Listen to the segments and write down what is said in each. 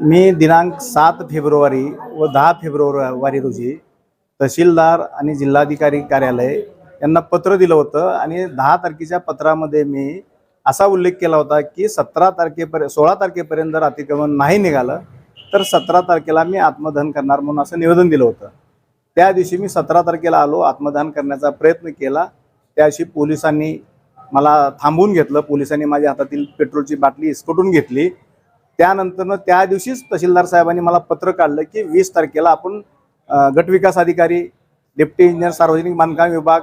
मी दिनांक सात फेब्रुवारी व दहा फेब्रुवारी रोजी तहसीलदार आणि जिल्हाधिकारी कार्यालय यांना पत्र दिलं होतं आणि दहा तारखेच्या पत्रामध्ये मी असा उल्लेख केला होता की सतरा तारखेपर्यंत सोळा तारखेपर्यंत जर अतिक्रमण नाही निघालं तर सतरा तारखेला मी आत्मदहन करणार म्हणून असं निवेदन दिलं होतं. त्या दिवशी मी सतरा तारखेला आलो आत्मदहन करण्याचा प्रयत्न केला. त्या दिवशी पोलिसांनी मला थांबवून घेतलं पोलिसांनी माझ्या हातातील पेट्रोलची बाटली इसकटून घेतली. त्यानंतरनं त्या दिवशीच तहसीलदार साहेबांनी मला पत्र काढलं की वीस तारखेला आपण गटविकास अधिकारी डेप्टी इंजिनियर सार्वजनिक बांधकाम विभाग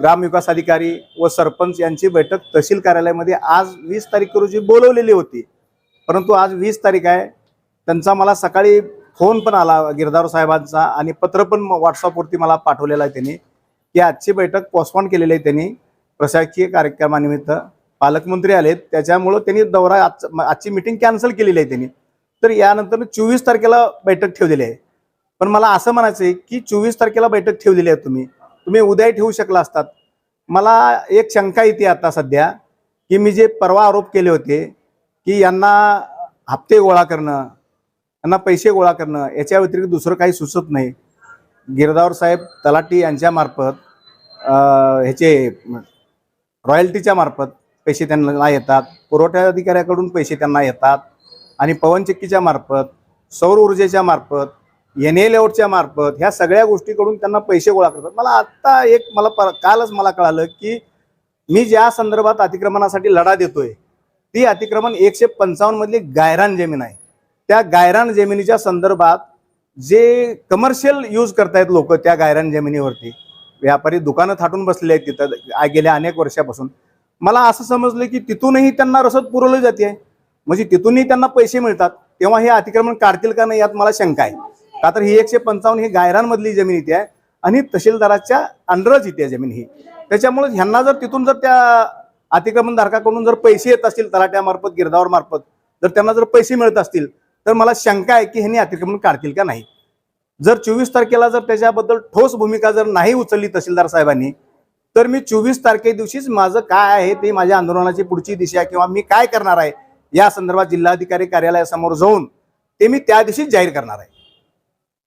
ग्रामविकास अधिकारी व सरपंच यांची बैठक तहसील कार्यालयामध्ये आज वीस तारीख रोजी बोलवलेली होती. परंतु आज वीस तारीख आहे. त्यांचा मला सकाळी फोन पण आला गिरदार साहेबांचा आणि पत्र पण व्हॉट्सअपवरती मला पाठवलेलं आहे त्यांनी. की आजची बैठक पोस्टपॉन केलेली आहे त्यांनी प्रशासकीय कार्यक्रमानिमित्त. पालकमंत्री आलेत. त्याच्यामुळं त्यांनी दौरा आज आजची मिटिंग कॅन्सल केलेली आहे त्यांनी. तर यानंतर चोवीस तारखेला बैठक ठेवलेली आहे. पण मला असं म्हणायचं आहे की चोवीस तारखेला बैठक ठेवलेली आहे तुम्ही. तुम्ही उद्या ठेवू शकला असतात. मला एक शंका येते आता सध्या की मी जे परवा आरोप केले होते की यांना हप्ते गोळा करणं यांना पैसे गोळा करणं याच्या व्यतिरिक्त दुसरं काही सुचत नाही. गिरदावर साहेब तलाटी यांच्यामार्फत ह्याचे रॉयल्टीच्या मार्फत पैसे त्यांना येतात. पुरवठा अधिकाऱ्याकडून पैसे त्यांना येतात. आणि पवनचक्कीच्या मार्फत सौर ऊर्जेच्या मार्फत एन एल लेआउटच्या मार्फत ह्या सगळ्या गोष्टीकडून त्यांना पैसे गोळा करतात. मला आत्ता एक मला पर कालच मला कळालं की मी ज्या संदर्भात अतिक्रमणासाठी लढा देतोय ती अतिक्रमण एकशे पंचावन्नमधली गायरान जमीन आहे. त्या गायरान जमिनीच्या संदर्भात जे कमर्शियल यूज करतायत लोक त्या गायरान जमिनीवरती व्यापारी दुकानं थाटून बसलेले आहेत तिथं गेल्या अनेक वर्षापासून. मला असं समजलं की तिथूनही त्यांना रसद पुरवली जाते. म्हणजे तिथूनही त्यांना पैसे मिळतात. तेव्हा हे अतिक्रमण काढतील का नाही यात मला शंका आहे. का तर ही एकशे पंचावन्न ही गायरांमधली जमीन इथे आहे आणि तहसीलदाराच्या अंडरच इथे आहे जमीन ही. त्याच्यामुळे ह्यांना जर तिथून जर त्या अतिक्रमण धारकाकडून जर पैसे येत असतील तलाट्यामार्फत गिरदावर मार्फत जर त्यांना जर पैसे मिळत असतील तर मला शंका आहे की ह्यांनी अतिक्रमण काढतील का नाही. जर चोवीस तारखेला जर त्याच्याबद्दल ठोस भूमिका जर नाही उचलली तहसीलदार साहेबांनी तर मी चोवीस तारखे दिवशीच माझं काय आहे ते माझ्या आंदोलनाची पुढची दिशा किंवा मी काय करणार आहे या संदर्भात जिल्हाधिकारी कार्यालयासमोर जाऊन ते मी त्या दिवशीच जाहीर करणार आहे.